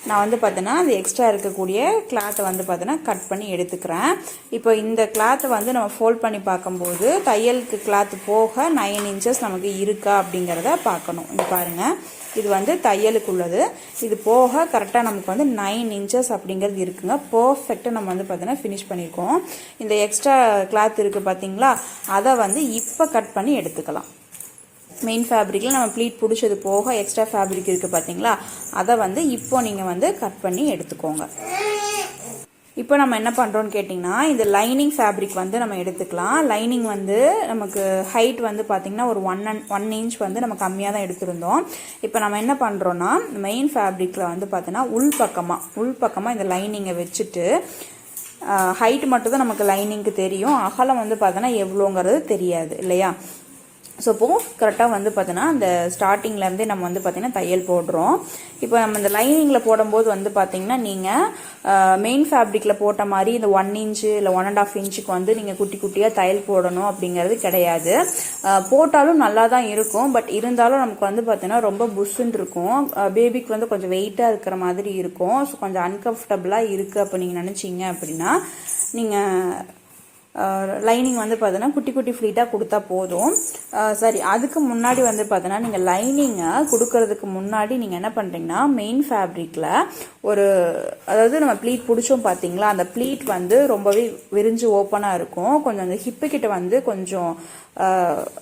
நான் வந்து பார்த்தீங்கன்னா அந்த எக்ஸ்ட்ரா இருக்கக்கூடிய கிளாத்தை வந்து பார்த்தீங்கன்னா கட் பண்ணி எடுத்துக்கிறேன். இப்போ இந்த கிளாத்தை வந்து நம்ம ஃபோல்ட் பண்ணி பார்க்கும்போது தையலுக்கு கிளாத்து போக நைன் இன்ச்சஸ் நமக்கு இருக்கா அப்படிங்கிறத பார்க்கணும். இது பாருங்கள் இது வந்து தையலுக்கு உள்ளது இது போக கரெக்டாக நமக்கு வந்து நைன் இன்ச்சஸ் அப்படிங்கிறது இருக்குங்க. பர்ஃபெக்டாக நம்ம வந்து பார்த்தீங்கன்னா ஃபினிஷ் பண்ணியிருக்கோம் இந்த எக்ஸ்ட்ரா கிளாத் இருக்குது பார்த்தீங்களா அதை வந்து இப்போ கட் பண்ணி எடுத்துக்கலாம். மெயின் ஃபேப்ரிக்கில் நம்ம ப்ளீட் பிடிச்சது போக எக்ஸ்ட்ரா ஃபேப்ரிக் இருக்குது பார்த்தீங்களா அதை வந்து இப்போ நீங்கள் வந்து கட் பண்ணி எடுத்துக்கோங்க. இப்போ நம்ம என்ன பண்ணுறோன்னு கேட்டிங்கன்னா இந்த லைனிங் ஃபேப்ரிக் வந்து நம்ம எடுத்துக்கலாம். லைனிங் வந்து நமக்கு ஹைட் வந்து பார்த்திங்கன்னா ஒரு ஒன் அண்ட் ஒன் இன்ச் வந்து நம்ம கம்மியாக தான் எடுத்திருந்தோம். இப்போ நம்ம என்ன பண்ணுறோன்னா மெயின் ஃபேப்ரிக்கில் வந்து பார்த்தோன்னா உள் பக்கமாக உள் பக்கமாக இந்த லைனிங்கை வச்சுட்டு ஹைட் மட்டும் தான் நமக்கு லைனிங்க்கு தெரியும். அகலம் வந்து பார்த்தோன்னா எவ்வளோங்கிறது தெரியாது இல்லையா? ஸோ இப்போது கரெக்டாக வந்து பார்த்தோன்னா அந்த ஸ்டார்டிங்லேருந்தே நம்ம வந்து பார்த்திங்கன்னா தையல் போடுறோம். இப்போ நம்ம இந்த லைனிங்கில் போடும்போது வந்து பார்த்திங்கன்னா நீங்கள் மெயின் ஃபேப்ரிக்கில் போட்ட மாதிரி இந்த ஒன் இன்ச்சு இல்லை ஒன் அண்ட் ஆஃப் இன்ச்சுக்கு வந்து நீங்கள் குட்டி குட்டியாக தையல் போடணும் அப்படிங்கிறது கிடையாது. போட்டாலும் நல்லா தான் இருக்கும். பட் இருந்தாலும் நமக்கு வந்து பார்த்தீங்கன்னா ரொம்ப புஷ்ஷுன்னு இருக்கும். பேபிக்கு வந்து கொஞ்சம் வெயிட்டாக இருக்கிற மாதிரி இருக்கும். ஸோ கொஞ்சம் அன்கம்ஃபர்டபுளாக இருக்குது அப்போ நீங்கள் நினச்சிங்க அப்படின்னா நீங்கள் லைனிங் வந்து பார்த்தோன்னா குட்டி குட்டி ஃப்ளீட்டாக கொடுத்தா போதும். சரி அதுக்கு முன்னாடி வந்து பார்த்தோன்னா நீங்கள் லைனிங்கை கொடுக்கறதுக்கு முன்னாடி நீங்கள் என்ன பண்ணுறீங்கன்னா மெயின் ஃபேப்ரிக்கில் ஒரு அதாவது நம்ம ப்ளீட் பிடிச்சோம் பார்த்தீங்களா அந்த ப்ளீட் வந்து ரொம்பவே விரிஞ்சு ஓப்பனாக இருக்கும். கொஞ்சம் அந்த ஹிப்பு கிட்ட வந்து கொஞ்சம்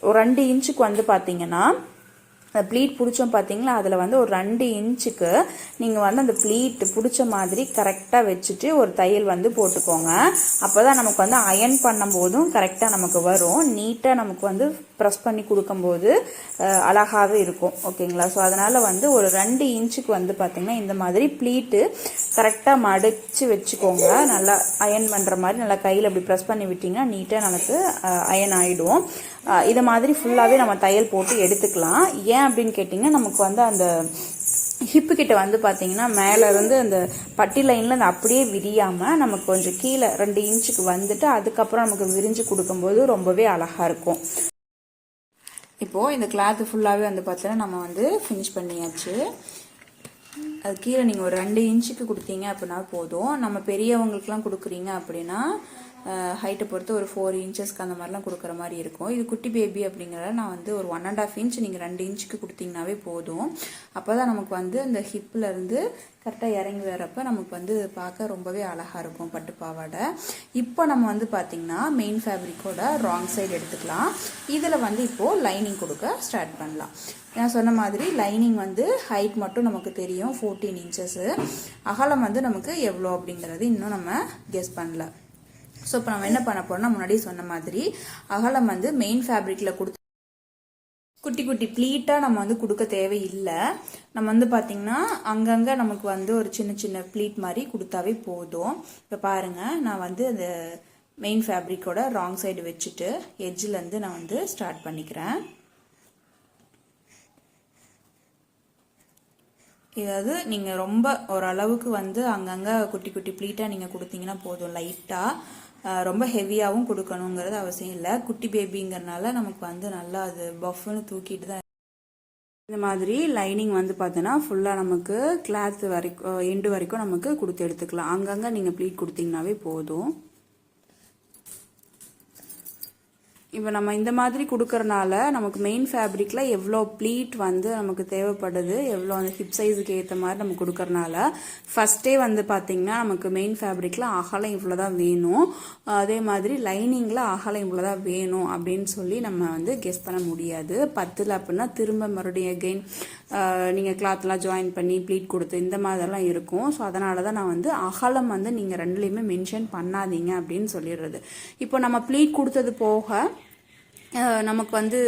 ஒரு ரெண்டு இன்ச்சுக்கு வந்து பார்த்தீங்கன்னா அந்த ப்ளீட் பிடிச்சோம் பார்த்தீங்களா அதில் வந்து ஒரு ரெண்டு இன்ச்சுக்கு நீங்கள் வந்து அந்த ப்ளீட் பிடிச்ச மாதிரி கரெக்டாக வச்சுட்டு ஒரு தையல் வந்து போட்டுக்கோங்க. அப்போ தான் நமக்கு வந்து அயன் பண்ணும்போதும் கரெக்டாக நமக்கு வரும். நீட்டாக நமக்கு வந்து ப்ரெஸ் பண்ணி கொடுக்கும்போது அழகாகவே இருக்கும். ஓகேங்களா? ஸோ அதனால் வந்து ஒரு ரெண்டு இன்ச்சுக்கு வந்து பார்த்திங்கன்னா இந்த மாதிரி ப்ளீட்டு கரெக்டாக மடித்து வச்சுக்கோங்க. நல்லா அயன் பண்ணுற மாதிரி நல்லா கையில் அப்படி ப்ரெஸ் பண்ணி விட்டிங்கன்னா நீட்டாக நமக்கு அயன் ஆகிடும் இதை மாதிரி ஃபுல்லாகவே நம்ம தையல் போட்டு எடுத்துக்கலாம். ஏன் அப்படின்னு கேட்டிங்கன்னா நமக்கு வந்து அந்த ஹிப்பு கிட்ட வந்து பார்த்தீங்கன்னா மேலே இருந்து அந்த பட்டி லைனில் அந்த அப்படியே விரியாமல் நமக்கு கொஞ்சம் கீழே ரெண்டு இன்ச்சுக்கு வந்துட்டு அதுக்கப்புறம் நமக்கு விரிஞ்சு கொடுக்கும்போது ரொம்பவே அழகாக இருக்கும். இப்போது இந்த கிளாத்து ஃபுல்லாகவே வந்து பார்த்தீங்கன்னா நம்ம வந்து ஃபினிஷ் பண்ணியாச்சு. அது கீழே நீங்கள் ஒரு ரெண்டு இன்ச்சுக்கு கொடுத்தீங்க அப்படின்னா போதும். நம்ம பெரியவங்களுக்குலாம் கொடுக்குறீங்க அப்படின்னா ஹைட்டை பொறுத்து ஒரு ஃபோர் இன்ச்சஸ்க்கு அந்த மாதிரிலாம் கொடுக்குற மாதிரி இருக்கும். இது குட்டி பேபி அப்படிங்கிறத நான் வந்து ஒரு ஒன் அண்ட் ஆஃப் இன்ச் நீங்கள் ரெண்டு இன்ச்சுக்கு கொடுத்தீங்கனாவே போதும். அப்போ தான் நமக்கு வந்து அந்த ஹிப்லேருந்து கரெக்டாக இறங்கி வரப்ப நமக்கு வந்து பார்க்க ரொம்பவே அழகாக இருக்கும் பட்டு பாவாடை. இப்போ நம்ம வந்து பார்த்திங்கன்னா மெயின் ஃபேப்ரிக்கோட ராங் சைடு எடுத்துக்கலாம். இதில் வந்து இப்போது லைனிங் கொடுக்க ஸ்டார்ட் பண்ணலாம். நான் சொன்ன மாதிரி லைனிங் வந்து ஹைட் மட்டும் நமக்கு தெரியும் ஃபோர்டீன் இன்ச்சஸ்ஸு அகலம் வந்து நமக்கு எவ்வளோ அப்படிங்கிறது இன்னும் நம்ம கெஸ் பண்ணல. ஸோ இப்போ நம்ம என்ன பண்ண போகிறோம்னா முன்னாடி சொன்ன மாதிரி அகலம் வந்து மெயின் ஃபேப்ரிக்கில் கொடுத்து குட்டி குட்டி ப்ளீட்டாக நம்ம வந்து கொடுக்க தேவையில்லை. நம்ம வந்து பார்த்திங்கன்னா அங்கங்கே நமக்கு வந்து ஒரு சின்ன சின்ன ப்ளீட் மாதிரி கொடுத்தாவே போதும். இப்போ பாருங்கள் நான் வந்து அந்த மெயின் ஃபேப்ரிக்கோட ராங் சைடு வச்சுட்டு எட்ஜிலேருந்து நான் வந்து ஸ்டார்ட் பண்ணிக்கிறேன். இதாவது நீங்கள் ரொம்ப ஓரளவுக்கு வந்து அங்கங்கே குட்டி குட்டி ப்ளீட்டாக நீங்கள் கொடுத்தீங்கன்னா போதும் லைட்டாக ரொம்ப ஹெவியாகவும் கொடுக்கணுங்கிறது அவசியம் இல்லை. குட்டி பேபிங்கிறனால நமக்கு வந்து நல்லா அது பஃப்னு தூக்கிட்டு தான் இந்த மாதிரி லைனிங் வந்து பார்த்தோன்னா ஃபுல்லாக நமக்கு கிளாத் வரைக்கும் எண்டு வரைக்கும் நமக்கு கொடுத்து எடுத்துக்கலாம். அங்கங்கே நீங்கள் ப்ளீட் கொடுத்தீங்கன்னாவே போதும். இப்போ நம்ம இந்த மாதிரி கொடுக்கறனால நமக்கு மெயின் ஃபேப்ரிக்கில் எவ்வளோ ப்ளீட் வந்து நமக்கு தேவைப்படுது எவ்வளோ அந்த ஹிப் சைஸுக்கு ஏற்ற மாதிரி நம்ம கொடுக்கறனால ஃபஸ்ட்டே வந்து பார்த்திங்கன்னா நமக்கு மெயின் ஃபேப்ரிக்கில் அகலம் இவ்வளோ தான் வேணும். அதே மாதிரி லைனிங்கில் அகலம் இவ்வளோ தான் வேணும் அப்படின்னு சொல்லி நம்ம வந்து கெஸ் பண்ண முடியாது. பத்தில் அப்படின்னா திரும்ப மறுபடியும் அகெயின் நீங்கள் கிளாத்லாம் ஜாயின் பண்ணி ப்ளீட் கொடுத்து இந்த மாதிரிலாம் இருக்கும். ஸோ அதனால தான் நான் வந்து அகலம் வந்து நீங்கள் ரெண்டுலேயுமே மென்ஷன் பண்ணாதீங்க அப்படின்னு சொல்லிடுறது. இப்போ நம்ம ப்ளீட் கொடுத்தது போக நமக்கு வந்து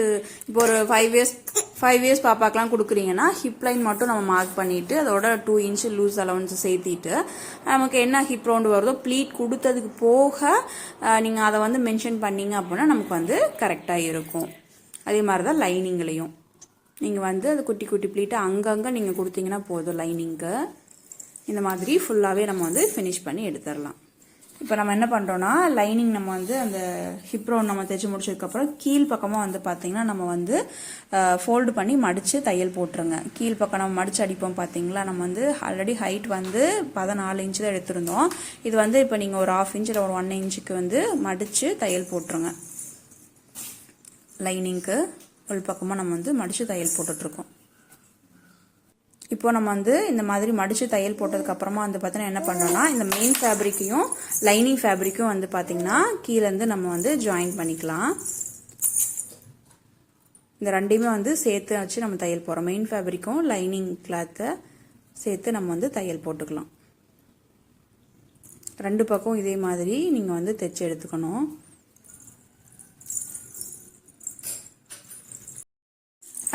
இப்போ ஒரு ஃபைவ் இயர்ஸ் ஃபைவ் இயர்ஸ் பாப்பாக்கெலாம் கொடுக்குறீங்கன்னா ஹிப் லைன் மட்டும் நம்ம மார்க் பண்ணிவிட்டு அதோட டூ இன்ச் லூஸ் அலவன்ஸ் சேர்த்திட்டு நமக்கு என்ன ஹிப் ரவுண்டு வருதோ ப்ளீட் கொடுத்ததுக்கு போக நீங்கள் அதை வந்து மென்ஷன் பண்ணீங்க அப்படின்னா நமக்கு வந்து கரெக்டாக இருக்கும். அதே மாதிரி தான் லைனிங்லேயும் நீங்கள் வந்து அது குட்டி குட்டி ப்ளீட்டை அங்கங்கே நீங்கள் கொடுத்தீங்கன்னா போதும் லைனிங்க்கு இந்த மாதிரி ஃபுல்லாகவே நம்ம வந்து ஃபினிஷ் பண்ணி எடுத்துடலாம் இப்போ நம்ம என்ன பண்ணுறோன்னா லைனிங் நம்ம வந்து அந்த ஹிப் ரவுண்ட் நம்ம தைச்சி முடிச்சதுக்கப்புறம் கீழ் பக்கமாக வந்து பார்த்திங்கன்னா நம்ம வந்து ஃபோல்டு பண்ணி மடித்து தையல் போட்டுருங்க. கீழ் பக்கம் நம்ம மடித்து அடிப்போம் பார்த்தீங்களா நம்ம வந்து ஆல்ரெடி ஹைட் வந்து பதினாலு இன்ச்சு தான் எடுத்திருந்தோம். இது வந்து இப்போ நீங்கள் ஒரு ஆஃப் இன்ச் இல்லை ஒரு ஒன் இன்ச்சுக்கு வந்து மடித்து தையல் போட்டுருங்க. லைனிங்க்கு உள் பக்கமாக நம்ம வந்து மடித்து தையல் போட்டுட்ருக்கோம். இப்போ நம்ம வந்து இந்த மாதிரி மடித்து தையல் போட்டதுக்கப்புறமா வந்து பார்த்தீங்கன்னா என்ன பண்ணோம்னா இந்த மெயின் ஃபேப்ரிக்கையும் லைனிங் ஃபேப்ரிக்கும் வந்து பார்த்திங்கன்னா கீழேருந்து நம்ம வந்து ஜாயின் பண்ணிக்கலாம். இந்த ரெண்டையுமே வந்து சேர்த்து வச்சு நம்ம தையல் போகிறோம் மெயின் ஃபேப்ரிக்கும் லைனிங் கிளாத்தை சேர்த்து நம்ம வந்து தையல் போட்டுக்கலாம். ரெண்டு பக்கம் இதே மாதிரி நீங்கள் வந்து தைச்சு எடுத்துக்கணும்.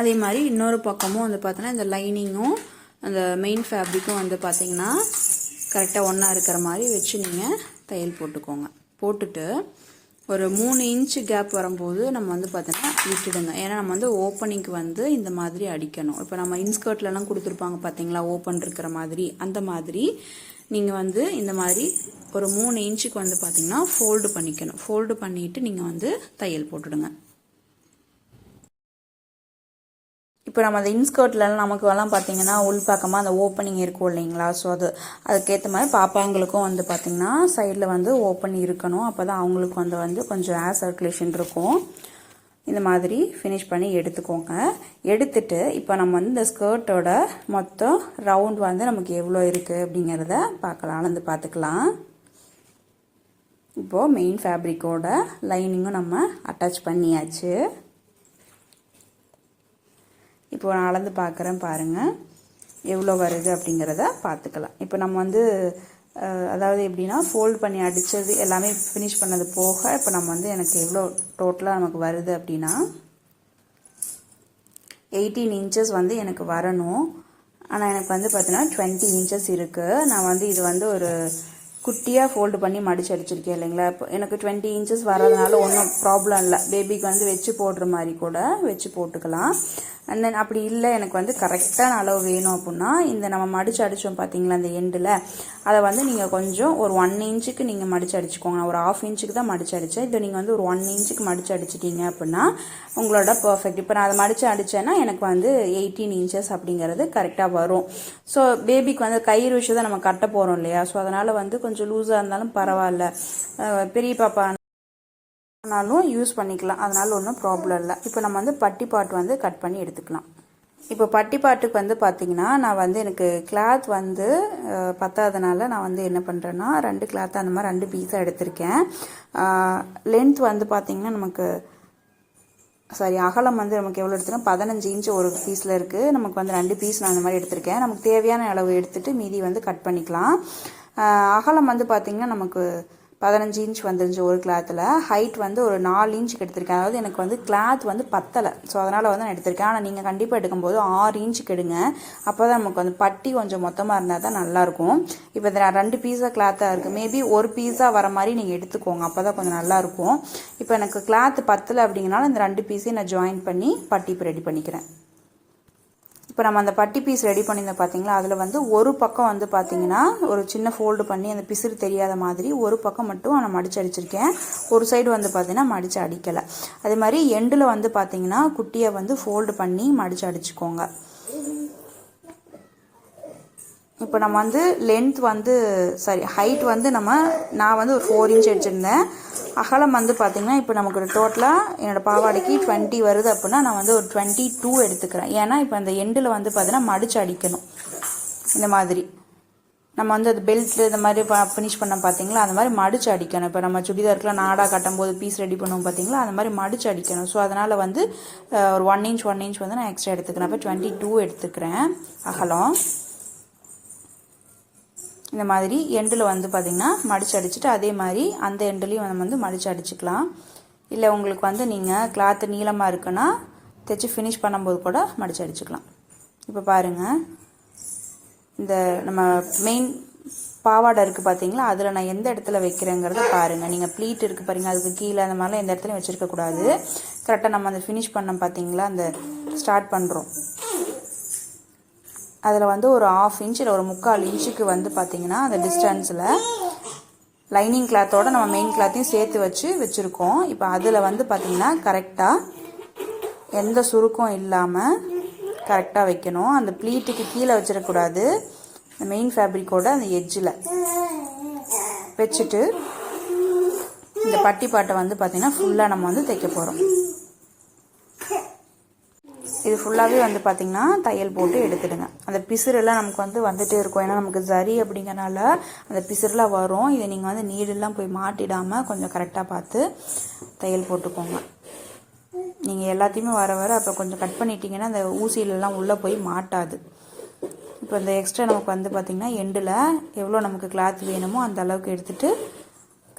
அதே மாதிரி இன்னொரு பக்கமும் வந்து பார்த்தோன்னா இந்த லைனிங்கும் அந்த மெயின் ஃபேப்ரிக்கும் வந்து பார்த்தீங்கன்னா கரெக்டாக ஒன்றா இருக்கிற மாதிரி வச்சு நீங்கள் தையல் போட்டுக்கோங்க. போட்டுட்டு ஒரு மூணு இன்ச்சு கேப் வரும்போது நம்ம வந்து பார்த்தோன்னா விட்டுடுங்க. ஏன்னா நம்ம வந்து ஓப்பனிங்க்கு வந்து இந்த மாதிரி அடிக்கணும். இப்போ நம்ம இன்ஸ்கர்ட்லலாம் கொடுத்துருப்பாங்க பார்த்தீங்களா ஓப்பன் இருக்கிற மாதிரி. அந்த மாதிரி நீங்கள் வந்து இந்த மாதிரி ஒரு மூணு இன்ச்சுக்கு வந்து பார்த்தீங்கன்னா ஃபோல்டு பண்ணிக்கணும். ஃபோல்டு பண்ணிவிட்டு நீங்கள் வந்து தையல் போட்டுடுங்க. இப்போ நம்ம அந்த இன்ஸ்கர்ட்லலாம் நமக்கு எல்லாம் பார்த்தீங்கன்னா உள்பக்கமாக அந்த ஓப்பனிங் இருக்கும் இல்லைங்களா? ஸோ அது அதுக்கேற்ற மாதிரி பாப்பாங்களுக்கும் வந்து பார்த்திங்கன்னா சைடில் வந்து ஓப்பன் இருக்கணும். அப்போ தான் அவங்களுக்கு வந்து வந்து கொஞ்சம் ஏர் சர்க்குலேஷன் இருக்கும். இந்த மாதிரி ஃபினிஷ் பண்ணி எடுத்துக்கோங்க. எடுத்துட்டு இப்போ நம்ம வந்து இந்த ஸ்கர்ட்டோட மொத்தம் ரவுண்ட் வந்து நமக்கு எவ்வளோ இருக்குது அப்படிங்கிறத பார்க்கலாம். அளந்து பார்த்துக்கலாம். இப்போது மெயின் ஃபேப்ரிக்கோட லைனிங்கும் நம்ம அட்டாச் பண்ணியாச்சு. இப்போ நான் அளந்து பார்க்குறேன் பாருங்கள் எவ்வளோ வருது அப்படிங்கிறத பார்த்துக்கலாம். இப்போ நம்ம வந்து அதாவது எப்படின்னா ஃபோல்ட் பண்ணி அடித்தது எல்லாமே ஃபினிஷ் பண்ணது போக இப்போ நம்ம வந்து எனக்கு எவ்வளோ டோட்டலாக நமக்கு வருது அப்படின்னா எயிட்டீன் இன்ச்சஸ் வந்து எனக்கு வரணும். ஆனால் எனக்கு வந்து பார்த்தீங்கன்னா டுவெண்ட்டி இன்ச்சஸ் இருக்குது நான் வந்து இது வந்து ஒரு குட்டியாக ஃபோல்டு பண்ணி மடிச்சு அடிச்சிருக்கேன் இல்லைங்களா? இப்போ எனக்கு டுவெண்ட்டி இன்ச்சஸ் வரதுனால ஒன்றும் ப்ராப்ளம் இல்லை. பேபிக்கு வந்து வச்சு போடுற மாதிரி கூட வச்சு போட்டுக்கலாம். அண்ட் தென் அப்படி இல்லை எனக்கு வந்து கரெக்டான அளவு வேணும் அப்படின்னா இந்த நம்ம மடிச்சு அடித்தோம் பார்த்தீங்களா அந்த எண்டில் அதை வந்து நீங்கள் கொஞ்சம் ஒரு ஒன் இன்ச்சுக்கு நீங்கள் மடிச்சு அடிச்சுக்கோங்க. ஒரு ஆஃப் இன்ச்சுக்கு தான் மடிச்சு அடித்தேன் இதை நீங்கள் வந்து ஒரு ஒன் இன்ச்சுக்கு மடிச்சு அடிச்சிட்டிங்க அப்படின்னா உங்களோட பர்ஃபெக்ட் இப்போ நான் அதை மடிச்சு அடித்தேன்னா எனக்கு வந்து எயிட்டீன் இன்ச்சஸ் அப்படிங்கிறது கரெக்டாக வரும். ஸோ பேபிக்கு வந்து கயிறு விஷயம் தான் நம்ம கட்ட போகிறோம் இல்லையா? ஸோ அதனால் வந்து கொஞ்சம் லூஸாக இருந்தாலும் பரவாயில்ல. பெரிய பாப்பா நாளும் யூஸ் பண்ணிக்கலாம். அதனால் ஒன்றும் ப்ராப்ளம் இல்லை. இப்போ நம்ம வந்து பட்டி பாட்டு வந்து கட் பண்ணி எடுத்துக்கலாம். இப்போ பட்டி பாட்டுக்கு வந்து பார்த்தீங்கன்னா நான் வந்து எனக்கு கிளாத் வந்து பத்தாதனால நான் வந்து என்ன பண்ணுறேன்னா ரெண்டு கிளாத் அந்த மாதிரி ரெண்டு பீஸாக எடுத்திருக்கேன். லென்த் வந்து பார்த்திங்கன்னா நமக்கு சாரி அகலம் வந்து நமக்கு எவ்வளோ எடுத்துனா பதினஞ்சு இன்ச்சு ஒரு பீஸில் இருக்குது நமக்கு வந்து ரெண்டு பீஸ் நான் அந்த மாதிரி எடுத்திருக்கேன். நமக்கு தேவையான அளவு எடுத்துகிட்டு மீதி வந்து கட் பண்ணிக்கலாம். அகலம் வந்து பார்த்திங்கன்னா நமக்கு பதினஞ்சு இன்ச் வந்துருந்துச்சு ஒரு கிளாத்தில் ஹைட் வந்து ஒரு நாலு இன்ச்சுக்கு எடுத்திருக்கேன் அதாவது எனக்கு வந்து கிளாத் வந்து பத்தலை. ஸோ அதனால் வந்து நான் எடுத்திருக்கேன். ஆனால் நீங்கள் கண்டிப்பாக எடுக்கும்போது ஆறு இன்ச்சுக்கு எடுங்க அப்போ தான் நமக்கு வந்து பட்டி கொஞ்சம் மொத்தமாக இருந்தால் தான் நல்லாயிருக்கும் இப்போ இதில் ரெண்டு பீஸாக கிளாத்தாக இருக்குது மேபி ஒரு பீஸாக வர மாதிரி நீங்கள் எடுத்துக்கோங்க. அப்போ தான் கொஞ்சம் நல்லாயிருக்கும் இப்போ எனக்கு கிளாத் பத்தலை அப்படிங்கனால இந்த ரெண்டு பீஸையும் நான் ஜாயின் பண்ணி பட்டி இப்போ ரெடி பண்ணிக்கிறேன். இப்போ நம்ம அந்த பட்டி பீஸ் ரெடி பண்ணியிருந்தோம் பார்த்தீங்களா அதில் வந்து ஒரு பக்கம் வந்து பார்த்தீங்கன்னா ஒரு சின்ன ஃபோல்டு பண்ணி அந்த பிசுறு தெரியாத மாதிரி ஒரு பக்கம் மட்டும் நான் மடிச்சு அடிச்சிருக்கேன். ஒரு சைடு வந்து பார்த்தீங்கன்னா மடித்து அடிக்கலை. அதே மாதிரி எண்டில் வந்து பார்த்தீங்கன்னா குட்டியை வந்து ஃபோல்டு பண்ணி மடித்து அடிச்சுக்கோங்க. இப்போ நம்ம வந்து லென்த் வந்து சாரி ஹைட் வந்து நம்ம நான் வந்து ஒரு ஃபோர் இன்ச் அடிச்சிருந்தேன் அகலம் வந்து பார்த்திங்கன்னா இப்போ நமக்கு டோட்டலாக என்னோடய பாவாடைக்கு டுவெண்ட்டி வருது அப்படின்னா நான் வந்து ஒரு டுவெண்ட்டி டூ எடுத்துக்கிறேன். ஏன்னா இப்போ அந்த எண்டில் வந்து பார்த்தீங்கன்னா மடிச்சு அடிக்கணும். இந்த மாதிரி. நம்ம வந்து அது பெல்ட்டில் இந்த மாதிரி ஃபினிஷ் பண்ண பார்த்தீங்களா அந்த மாதிரி மடிச்சு அடிக்கணும். இப்போ நம்ம சுடிதாருக்குலாம் நாடாக கட்டும் போது பீஸ் ரெடி பண்ணுவோம் பார்த்தீங்களா அந்த மாதிரி மடிச்சு அடிக்கணும். ஸோ அதனால் வந்து ஒரு ஒன் இன்ச் ஒன் இன்ச் வந்து நான் எக்ஸ்ட்ரா எடுத்துக்கிறேன். அப்போ டுவெண்ட்டி டூ எடுத்துக்கிறேன் அகலம். இந்த மாதிரி எண்டில் வந்து பார்த்திங்கன்னா மடிச்சு அடிச்சுட்டு அதே மாதிரி அந்த எண்டுலேயும் நம்ம வந்து மடிச்சு அடிச்சுக்கலாம். இல்லை உங்களுக்கு வந்து நீங்கள் கிளாத்து நீளமாக இருக்குன்னா தைச்சி ஃபினிஷ் பண்ணும்போது கூட மடிச்சு அடிச்சுக்கலாம். இப்போ பாருங்கள் இந்த நம்ம மெயின் பாவாடை இருக்குது பார்த்தீங்களா அதில் நான் எந்த இடத்துல வைக்கிறேங்கிறத பாருங்கள் நீங்கள் ப்ளீட் இருக்குது பாருங்கள் அதுக்கு கீழே அந்த மாதிரிலாம் எந்த இடத்துலையும் வச்சுருக்கக்கூடாது கரெக்டாக நம்ம அந்த ஃபினிஷ் பண்ண பார்த்தீங்களா அந்த ஸ்டார்ட் பண்ணுறோம் அதில் வந்து ஒரு ஆஃப் இன்ச் இல்லை ஒரு முக்கால் இன்ச்சுக்கு வந்து பார்த்தீங்கன்னா அந்த டிஸ்டன்ஸில் லைனிங் கிளாத்தோட நம்ம மெயின் கிளாத்தையும் சேர்த்து வச்சு வச்சுருக்கோம். இப்போ அதில் வந்து பார்த்தீங்கன்னா கரெக்டாக எந்த சுருக்கம் இல்லாமல் கரெக்டாக வைக்கணும். அந்த ப்ளீட்டுக்கு கீழே வச்சிடக்கூடாது. இந்த மெயின் ஃபேப்ரிக்கோட அந்த எட்ஜில் வச்சுட்டு இந்த பட்டி பாட்டை வந்து பார்த்திங்கன்னா ஃபுல்லாக நம்ம வந்து தைக்க போகிறோம் இது ஃபுல்லாகவே வந்து பார்த்திங்கன்னா தையல் போட்டு எடுத்துடுங்க. அந்த பிசுறெல்லாம் நமக்கு வந்து வந்துட்டே இருக்கும். ஏன்னா நமக்கு சரி அப்படிங்கறனால அந்த பிசுறெலாம் வரும். இதை நீங்கள் வந்து நீடெல்லாம் போய் மாட்டிடாமல் கொஞ்சம் கரெக்டாக பார்த்து தையல் போட்டுக்கோங்க. நீங்கள் எல்லாத்தையுமே வர வர அப்போ கொஞ்சம் கட் பண்ணிட்டீங்கன்னா அந்த ஊசியிலலாம் உள்ளே போய் மாட்டாது. இப்போ இந்த எக்ஸ்ட்ரா நமக்கு வந்து பார்த்திங்கன்னா எண்டில் எவ்வளோ நமக்கு கிளாத் வேணுமோ அந்த அளவுக்கு எடுத்துகிட்டு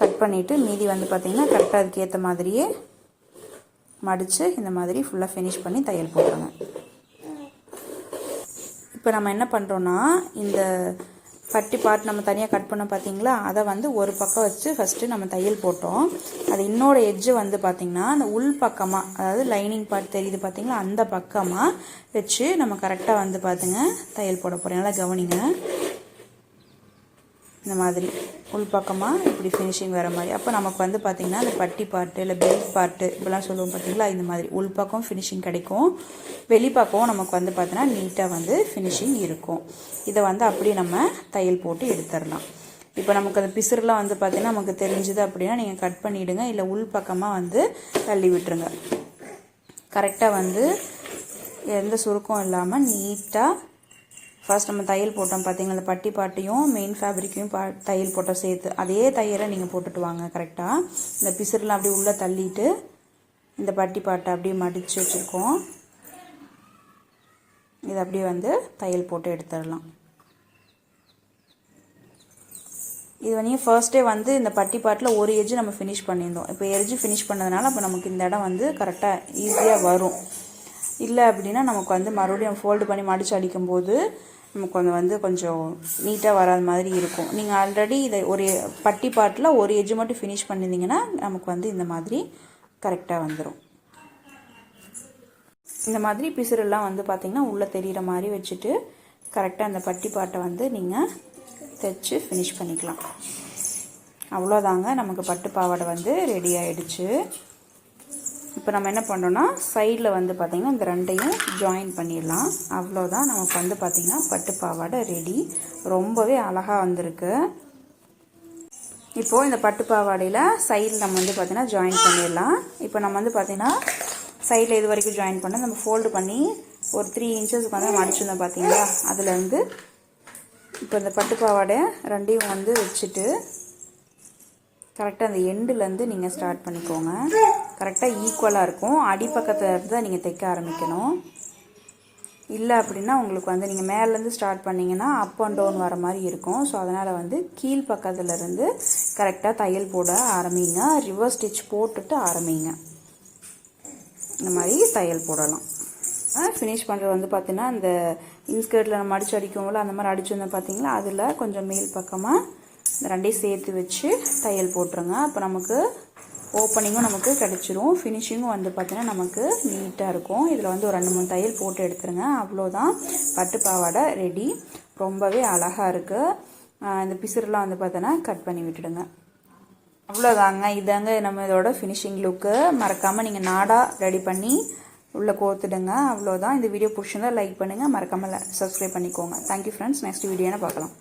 கட் பண்ணிவிட்டு மீதி வந்து பார்த்திங்கன்னா கரெக்டாக அதுக்கேற்ற மாதிரியே மடித்து இந்த மாதிரி ஃபுல்லாக ஃபினிஷ் பண்ணி தையல் போடுறாங்க இப்போ நம்ம என்ன பண்ணுறோன்னா இந்த பட்டி பார்ட் நம்ம தனியாக கட் பண்ண பார்த்தீங்களா அதை வந்து ஒரு பக்கம் வச்சு ஃபஸ்ட்டு நம்ம தையல் போட்டோம். அது இன்னோட எட்ஜு வந்து பார்த்திங்கன்னா அந்த உள் பக்கமாக அதாவது லைனிங் பார்ட் தெரியுது பார்த்திங்களா அந்த பக்கமாக வச்சு நம்ம கரெக்டாக வந்து பார்த்துங்க தையல் போட போகிறோம் நல்லா கவனிங்க. இந்த மாதிரி உள் பக்கமாக இப்படி ஃபினிஷிங் வர மாதிரி. அப்போ நமக்கு வந்து பார்த்திங்கன்னா அந்த பட்டி பார்ட்டு இல்லை பெல்ட் பார்ட்டு இப்படிலாம் சொல்லுவோம் பார்த்திங்களா இந்த மாதிரி உள் பக்கம் ஃபினிஷிங் கிடைக்கும். வெளிப்பக்கம் நமக்கு வந்து பார்த்திங்கன்னா நீட்டாக வந்து ஃபினிஷிங் இருக்கும். இதை வந்து அப்படியே நம்ம தையல் போட்டு எடுத்துடலாம். இப்போ நமக்கு அந்த பிசுறுலாம் வந்து பார்த்திங்கன்னா நமக்கு தெரிஞ்சுது அப்படின்னா நீங்கள் கட் பண்ணிவிடுங்க இல்லை உள் பக்கமாக வந்து தள்ளி விட்டுருங்க. கரெக்டாக வந்து எந்த சுருக்கம் இல்லாமல் நீட்டாக ஃபர்ஸ்ட் நம்ம தையல் போட்டோம் பார்த்தீங்களா இந்த பட்டி பாட்டையும் மெயின் ஃபேப்ரிக்கையும் பா தையல் போட்டோம் சேர்த்து. அதே தையலை நீங்கள் போட்டுட்டு வாங்க கரெக்டாக இந்த பிசுறுலாம் அப்படியே உள்ளே தள்ளிட்டு இந்த பட்டி பாட்டை அப்படியே மடித்து வச்சுருக்கோம். இதை அப்படியே வந்து தையல் போட்டு எடுத்துடலாம். இது வந்து ஃபர்ஸ்டே வந்து இந்த பட்டி பாட்டில் ஒரு எஜ்ஜு நம்ம ஃபினிஷ் பண்ணியிருந்தோம். இப்போ எஜ்ஜு ஃபினிஷ் பண்ணதுனால அப்போ நமக்கு இந்த இடம் வந்து கரெக்டாக ஈஸியாக வரும். இல்லை அப்படின்னா நமக்கு வந்து மறுபடியும் ஃபோல்டு பண்ணி மடித்து அடிக்கும்போது நமக்கு கொஞ்சம் வந்து கொஞ்சம் நீட்டாக வராத மாதிரி இருக்கும். நீங்கள் ஆல்ரெடி இதை ஒரு பட்டி பாட்டில் ஒரு எஜ்ஜு மட்டும் ஃபினிஷ் பண்ணியிருந்தீங்கன்னா நமக்கு வந்து இந்த மாதிரி கரெக்டாக வந்துடும் இந்த மாதிரி பிசுறெல்லாம் வந்து பார்த்திங்கன்னா உள்ளே தெரிகிற மாதிரி வச்சுட்டு கரெக்டாக அந்த பட்டி பாட்டை வந்து நீங்கள் தைச்சு ஃபினிஷ் பண்ணிக்கலாம். அவ்வளோதாங்க நமக்கு பட்டு பாவாடை வந்து ரெடி ஆகிடுச்சு இப்போ நம்ம என்ன பண்ணுறோன்னா சைடில் வந்து பார்த்திங்கன்னா இந்த ரெண்டையும் ஜாயின் பண்ணிடலாம். அவ்வளோதான். நமக்கு வந்து பார்த்திங்கன்னா பட்டு பாவாடை ரெடி ரொம்பவே அழகாக வந்திருக்கு. இப்போது இந்த பட்டு பாவாடையில் சைடில் நம்ம வந்து பார்த்திங்கன்னா ஜாயின் பண்ணிடலாம். இப்போ நம்ம வந்து பார்த்திங்கன்னா சைடில் இது வரைக்கும் ஜாயின் பண்ண நம்ம ஃபோல்டு பண்ணி ஒரு த்ரீ இன்ச்சஸ்க்கு வந்து மடிச்சிருந்தோம் பார்த்தீங்களா? அதுலேருந்து இப்போ இந்த பட்டு பாவாடை ரெண்டையும் வந்து வச்சுட்டு கரெக்டாக அந்த எண்டுலேருந்து நீங்கள் ஸ்டார்ட் பண்ணிக்கோங்க. கரெக்டாக ஈக்குவலாக இருக்கும். அடிப்பக்கத்தில் இருந்து தான் நீங்கள் தைக்க ஆரம்பிக்கணும். இல்லை அப்படின்னா உங்களுக்கு வந்து நீங்கள் மேலேருந்து ஸ்டார்ட் பண்ணிங்கன்னா அப் அண்ட் டவுன் வர மாதிரி இருக்கும். ஸோ அதனால் வந்து கீழ் பக்கத்துலேருந்து கரெக்டாக தையல் போட ஆரம்பிங்க. ரிவர்ஸ் ஸ்டிச் போட்டுட்டு ஆரம்பிங்க. இந்த மாதிரி தையல் போடலாம். ஃபினிஷ் பண்ணுறது வந்து பார்த்தீங்கன்னா இந்த இன்ஸ்கர்ட்டில் நம்ம அடித்து அடிக்கும்போது அந்த மாதிரி அடிச்சு வந்தோம் பார்த்தீங்களா அதில் கொஞ்சம் மேல் பக்கமாக இந்த ரெண்டையும் சேர்த்து வச்சு தையல் போட்டுருங்க. அப்போ நமக்கு ஓப்பனிங்கும் நமக்கு கிடச்சிரும். ஃபினிஷிங்கும் வந்து பார்த்திங்கன்னா நமக்கு நீட்டாக இருக்கும். இதில் வந்து ஒரு ரெண்டு மூணு தையல் போட்டு எடுத்துருங்க. அவ்வளோதான் பட்டு பாவாடை ரெடி ரொம்பவே அழகாக இருக்குது இந்த பிசுரெலாம் வந்து பார்த்தோன்னா கட் பண்ணி விட்டுடுங்க. அவ்வளோதாங்க இதாங்க நம்ம இதோட ஃபினிஷிங் லுக்கு மறக்காமல் நீங்கள் நாடாக ரெடி பண்ணி உள்ளே கோத்துடுங்க. அவ்வளோதான் இந்த வீடியோ பிடிச்சிருந்தா லைக் பண்ணுங்கள் மறக்காமல் சப்ஸ்கிரைப் பண்ணிக்கோங்க. தேங்க்யூ ஃப்ரெண்ட்ஸ் நெக்ஸ்ட் வீடியோன்னு பார்க்கலாம்.